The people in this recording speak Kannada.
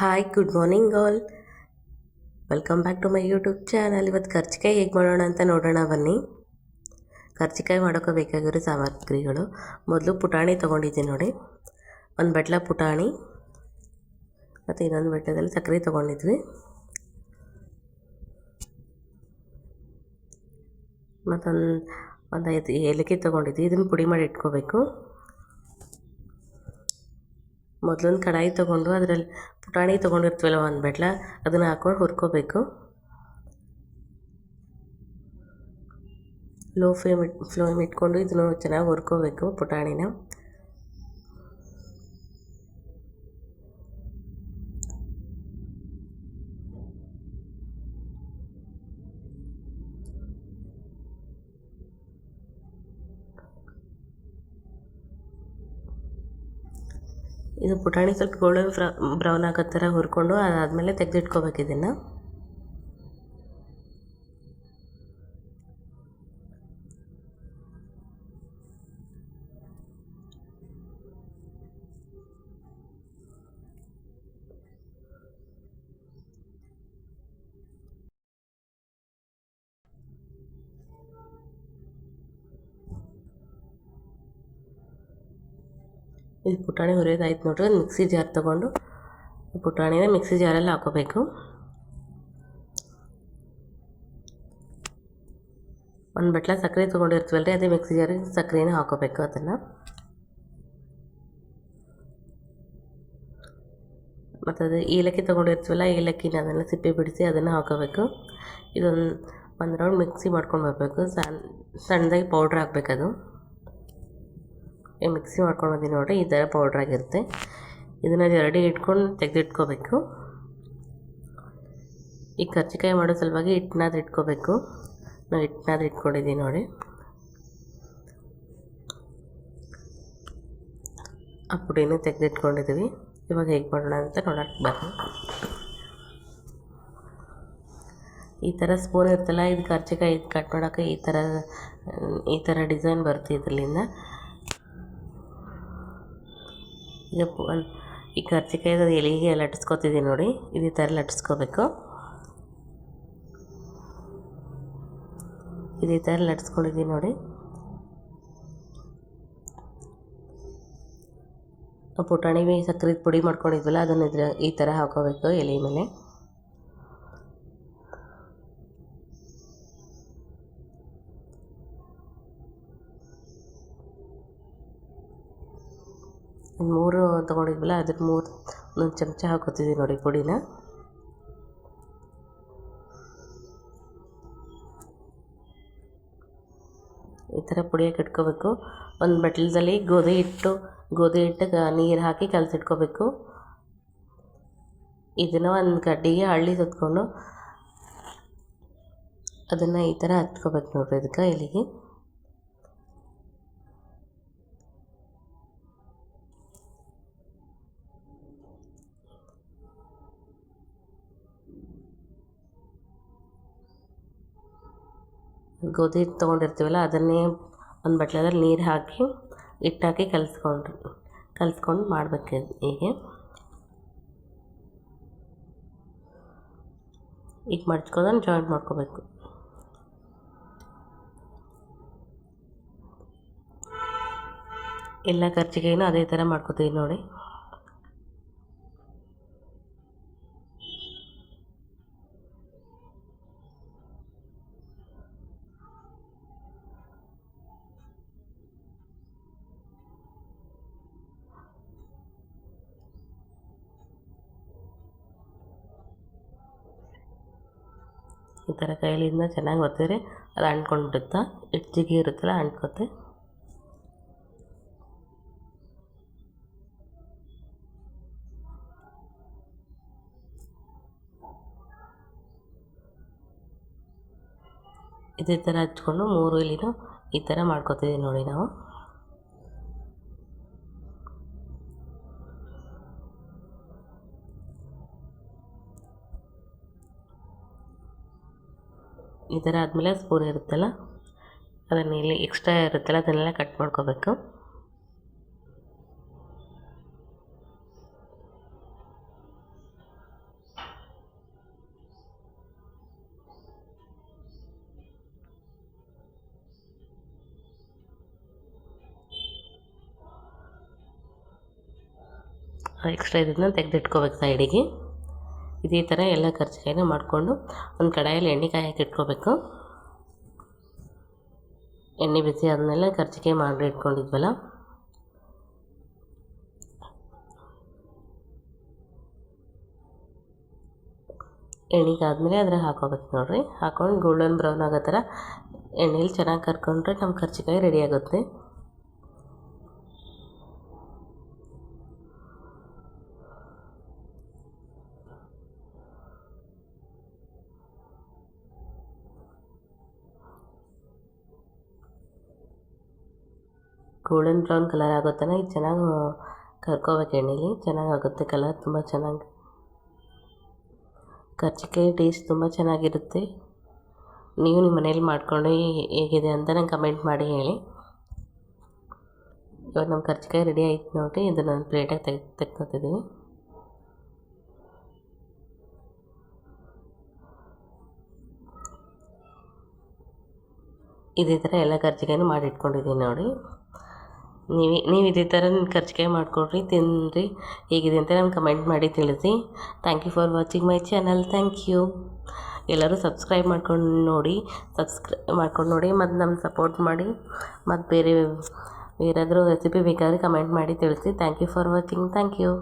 Hi, good morning all. Welcome back to my YouTube channel. ಇವತ್ತು ಕರ್ಚಿಕಾಯಿ ಹೇಗೆ ಮಾಡೋಣ ಅಂತ ನೋಡೋಣ ಬನ್ನಿ. ಕರ್ಚಿಕಾಯಿ ಮಾಡೋಕೆ ಬೇಕಾಗಿರೋ ಸಾಮಗ್ರಿಗಳು. ಮೊದಲು ಪುಟಾಣಿ ತೊಗೊಂಡಿದ್ದೀನಿ ನೋಡಿ. ಒಂದು ಬಟ್ಲ ಪುಟಾಣಿ ಮತ್ತು ಇನ್ನೊಂದು ಬಟ್ಲದಲ್ಲಿ ಸಕ್ಕರೆ ತೊಗೊಂಡಿದ್ವಿ. ಮತ್ತೊಂದು, ಒಂದು ಐದು ಏಲಕ್ಕಿ ತೊಗೊಂಡಿದ್ವಿ. ಇದನ್ನು ಪುಡಿ ಮಾಡಿ ಇಟ್ಕೋಬೇಕು. ಮೊದಲೊಂದು ಕಡಾಯಿ ತೊಗೊಂಡು ಅದರಲ್ಲಿ ಪುಟಾಣಿ ತೊಗೊಂಡಿರ್ತೀವಲ್ಲ ಒಂದು ಬಟ್ಲ, ಅದನ್ನು ಹಾಕ್ಕೊಂಡು ಹುರ್ಕೋಬೇಕು. ಲೋ ಫ್ಲೇಮ್ ಇಟ್ ಫ್ಲೇಮ್ ಇಟ್ಕೊಂಡು ಇದನ್ನು ಚೆನ್ನಾಗಿ ಹುರ್ಕೋಬೇಕು ಪುಟಾಣಿನ. ಇದು ಪುಟಾಣಿ ಸ್ವಲ್ಪ ಗೋಲ್ಡನ್ ಬ್ರೌನ್ ಆಗೋ ಥರ ಹುರ್ಕೊಂಡು ಅದಾದಮೇಲೆ ತೆಗೆದಿಟ್ಕೋಬೇಕು ಇದನ್ನು. ಇದು ಪುಟಾಣಿ ಹುರಿಯೋದಾಯ್ತು ನೋಡ್ರಿ ಮಿಕ್ಸಿ ಜಾರ್ ತೊಗೊಂಡು ಪುಟಾಣಿನ ಮಿಕ್ಸಿ ಜಾರಲ್ಲಿ ಹಾಕೋಬೇಕು. ಒಂದು ಬಟ್ಲ ಸಕ್ಕರೆ ತೊಗೊಂಡಿರ್ತೀವಲ್ಲ ರೀ ಅದೇ ಮಿಕ್ಸಿ ಜಾರಿಗೆ ಸಕ್ಕರೆನ ಹಾಕೋಬೇಕು ಅದನ್ನು. ಮತ್ತು ಅದು ಏಲಕ್ಕಿ ತೊಗೊಂಡಿರ್ತೀವಲ್ಲ, ಏಲಕ್ಕಿನ ಅದನ್ನು ಸಿಪ್ಪೆ ಬಿಡಿಸಿ ಅದನ್ನು ಹಾಕೋಬೇಕು. ಇದೊಂದು ಒಂದು ರೌಂಡ್ ಮಿಕ್ಸಿ ಮಾಡ್ಕೊಂಡು ಬರಬೇಕು ಸಣ್ಣ ಸಣ್ಣದಾಗಿ ಪೌಡ್ರ್ ಹಾಕ್ಬೇಕದು. ಮಿಕ್ಸಿ ಮಾಡ್ಕೊಂಡು ಬಂದೀನಿ ನೋಡಿರಿ, ಈ ಥರ ಪೌಡ್ರ್ ಆಗಿರುತ್ತೆ. ಇದನ್ನು ಜರಡಿ ಇಟ್ಕೊಂಡು ತೆಗೆದಿಟ್ಕೋಬೇಕು. ಈ ಕರ್ಜಿಕಾಯಿ ಮಾಡೋ ಸಲುವಾಗಿ ಹಿಟ್ಟನ್ನಾದ್ರೂ ಇಟ್ಕೋಬೇಕು. ನಾವು ಹಿಟ್ಟನ್ನಾದ್ರೂ ಇಟ್ಕೊಂಡಿದ್ದೀನಿ ನೋಡಿ. ಆ ಪುಡಿನ ತೆಗೆದಿಟ್ಕೊಂಡಿದ್ದೀವಿ ಇವಾಗ ಹೇಗೆ ಮಾಡೋಣ ಅಂತ ನೋಡೋಕ್ಕೆ ಬನ್ನಿ. ಈ ಥರ ಸ್ಪೂನ್ ಇರ್ತಲ್ಲ ಇದು ಕರ್ಜಿಕಾಯಿ ಇದು ಕಟ್ ಮಾಡೋಕ್ಕೆ ಈ ಥರ ಈ ಥರ ಡಿಸೈನ್ ಬರುತ್ತೆ ಇದರಿಂದ ಈಗ ಈ ಕರ್ಜಿಕಾಯ್ದು ಎಲೆಗೆ ಲಟ್ಟಿಸ್ಕೊತಿದ್ದೀನಿ ನೋಡಿ. ಇದೇ ಥರ ಲಟ್ಟಿಸ್ಕೋಬೇಕು. ಇದೇ ಥರ ಲಟ್ಟಿಸ್ಕೊಂಡಿದ್ದೀನಿ ನೋಡಿ. ಪುಟಾಣಿ ಸಕ್ಕರೆ ಪುಡಿ ಮಾಡ್ಕೊಂಡಿದ್ವಲ್ಲ, ಅದನ್ನು ಇದ್ರ ಈ ಥರ ಹಾಕೋಬೇಕು ಎಲೆ ಮೇಲೆ. ಮೂರು ತೊಗೊಂಡಿದ್ವಲ್ಲ ಅದ್ರ ಮೂರು ಒಂದೊಂದು ಚಮಚ ಹಾಕೋತಿದ್ದೀವಿ ನೋಡಿ ಪುಡಿನ. ಈ ಥರ ಪುಡಿಯಾಗಿ ಇಟ್ಕೋಬೇಕು. ಒಂದು ಬಟ್ಲದಲ್ಲಿ ಗೋಧಿ ಹಿಟ್ಟು, ಗೋಧಿ ಹಿಟ್ಟಿಗೆ ನೀರು ಹಾಕಿ ಕಲಸಿಟ್ಕೋಬೇಕು. ಇದನ್ನು ಒಂದು ಕಡ್ಡಿಗೆ ಹಳ್ಳಿ ಸುತ್ಕೊಂಡು ಅದನ್ನು ಈ ಥರ ಹಚ್ಕೋಬೇಕು ನೋಡಿರಿ ಇದಕ್ಕೆ ಎಲೆಗೆ. ಗೋಧಿ ಹಿಟ್ಟು ತೊಗೊಂಡಿರ್ತೀವಲ್ಲ, ಅದನ್ನೇ ಒಂದು ಬಟ್ಲಲ್ಲಿ ನೀರು ಹಾಕಿ ಹಿಟ್ಟು ಹಾಕಿ ಕಲಸ್ಕೊಂಡು ಕಲಿಸ್ಕೊಂಡು ಮಾಡಬೇಕು ಹೀಗೆ. ಈಗ ಮಡ್ಚ್ಕೊಂಡು ಜಾಯಿಂಟ್ ಮಾಡ್ಕೋಬೇಕು. ಎಲ್ಲ ಖರ್ಚಿಗೆ ಅದೇ ಥರ ಮಾಡ್ಕೋತೀವಿ ನೋಡಿ. ಈ ಥರ ಕೈಲಿಂದ ಚೆನ್ನಾಗಿ ಒತ್ತಿದ್ರೆ ಅದು ಅಂಟ್ಕೊಂಡ್ಬಿಡುತ್ತೆ? ಹೆಚ್ಚಿಗೆ ಇರುತ್ತಲ್ಲ ಅಂಟ್ಕೊತೆ ಇದೇ ಥರ ಹಚ್ಕೊಂಡು ಮೂರು ಇಲ್ಲಿನೂ ಈ ಥರ ಮಾಡ್ಕೊತಿದ್ದೀವಿ ನೋಡಿ ನಾವು. ಈ ಥರ ಆದಮೇಲೆ ಸ್ಪೂನ್ ಇರುತ್ತಲ್ಲ, ಅದನ್ನ ಇಲ್ಲಿ ಎಕ್ಸ್ಟ್ರಾ ಇರುತ್ತಲ್ಲ, ಅದನ್ನೆಲ್ಲ ಕಟ್ ಮಾಡ್ಕೋಬೇಕು. ಎಕ್ಸ್ಟ್ರಾ ಇದನ್ನು ತೆಗೆದಿಟ್ಕೋಬೇಕು ಸೈಡಿಗೆ ಇದೇ ಥರ ಎಲ್ಲ ಕರ್ಜಿಕಾಯಿನ ಮಾಡಿಕೊಂಡು ಒಂದು ಕಡಾಯಲ್ಲಿ ಎಣ್ಣೆ ಹಾಕಿ ಇಟ್ಕೋಬೇಕು. ಎಣ್ಣೆ ಬಿಸಿ ಆದಮೇಲೆ ಕರ್ಜಿಕಾಯಿ ಮಾಡಿ ಇಟ್ಕೊಂಡಿದ್ವಲ್ಲ? ಎಣ್ಣೆಗಾದ್ಮೇಲೆ ಅದ್ರಾಗ ಹಾಕೋಬೇಕು ನೋಡಿರಿ. ಹಾಕೊಂಡು ಗೋಲ್ಡನ್ ಬ್ರೌನ್ ಆಗೋ ಥರ ಎಣ್ಣೆಲಿ ಚೆನ್ನಾಗಿ ಕರ್ಕೊಂಡ್ರೆ ನಮ್ಮ ಕರ್ಜಿಕಾಯಿ ರೆಡಿ ಆಗುತ್ತೆ. ಗೋಲ್ಡನ್ ಬ್ರೌನ್ ಕಲರ್ ಆಗೋ ತನಕ ಇದು ಚೆನ್ನಾಗಿ ಕರ್ಕೋಬೇಕು ಎಣ್ಣೆಲಿ. ಚೆನ್ನಾಗಾಗುತ್ತೆ ಕಲರ್ ತುಂಬ ಚೆನ್ನಾಗಿ. ಕರ್ಜಿಕಾಯಿ ಟೇಸ್ಟ್ ತುಂಬ ಚೆನ್ನಾಗಿರುತ್ತೆ. ನೀವು ನಿಮ್ಮ ಮನೇಲಿ ಮಾಡಿಕೊಂಡು ಹೇಗಿದೆ ಅಂತ ನಂಗೆ ಕಮೆಂಟ್ ಮಾಡಿ ಹೇಳಿ. ಇವಾಗ ನಮ್ಮ ಕರ್ಜಿಕಾಯಿ ರೆಡಿ ಆಯ್ತು ನೋಡಿ ಇದನ್ನು ಪ್ಲೇಟಾಗಿ ತೆಗೆ ತೆಗ್ಕೊತಿದ್ದೀವಿ ಇದೇ ಥರ ಎಲ್ಲ ಮಾಡಿ ಇಟ್ಕೊಂಡಿದ್ದೀನಿ ನೋಡಿ. ನೀವು ನೀವು ಇದೇ ಥರ ಕರ್ಜಿಕಾಯಿ ಮಾಡಿಕೊಡ್ರಿ ತಿನ್ನಿರಿ ಹೇಗಿದೆ ಅಂತ ನಾನು ಕಮೆಂಟ್ ಮಾಡಿ ತಿಳಿಸಿ. Thank you for watching my channel thank you ಎಲ್ಲರೂ ಸಬ್ಸ್ಕ್ರೈಬ್ ಮಾಡ್ಕೊಂಡು ನೋಡಿ ಸಬ್ಸ್ಕ್ರೈ ಮಾಡ್ಕೊಂಡು ನೋಡಿ, ಮತ್ತು ನಮ್ಗೆ ಸಪೋರ್ಟ್ ಮಾಡಿ, ಮತ್ತು ಬೇರೆ, ಬೇರಾದರೂ ರೆಸಿಪಿ ಬೇಕಾದರೆ ಕಮೆಂಟ್ ಮಾಡಿ ತಿಳಿಸಿ. Thank you for watching thank you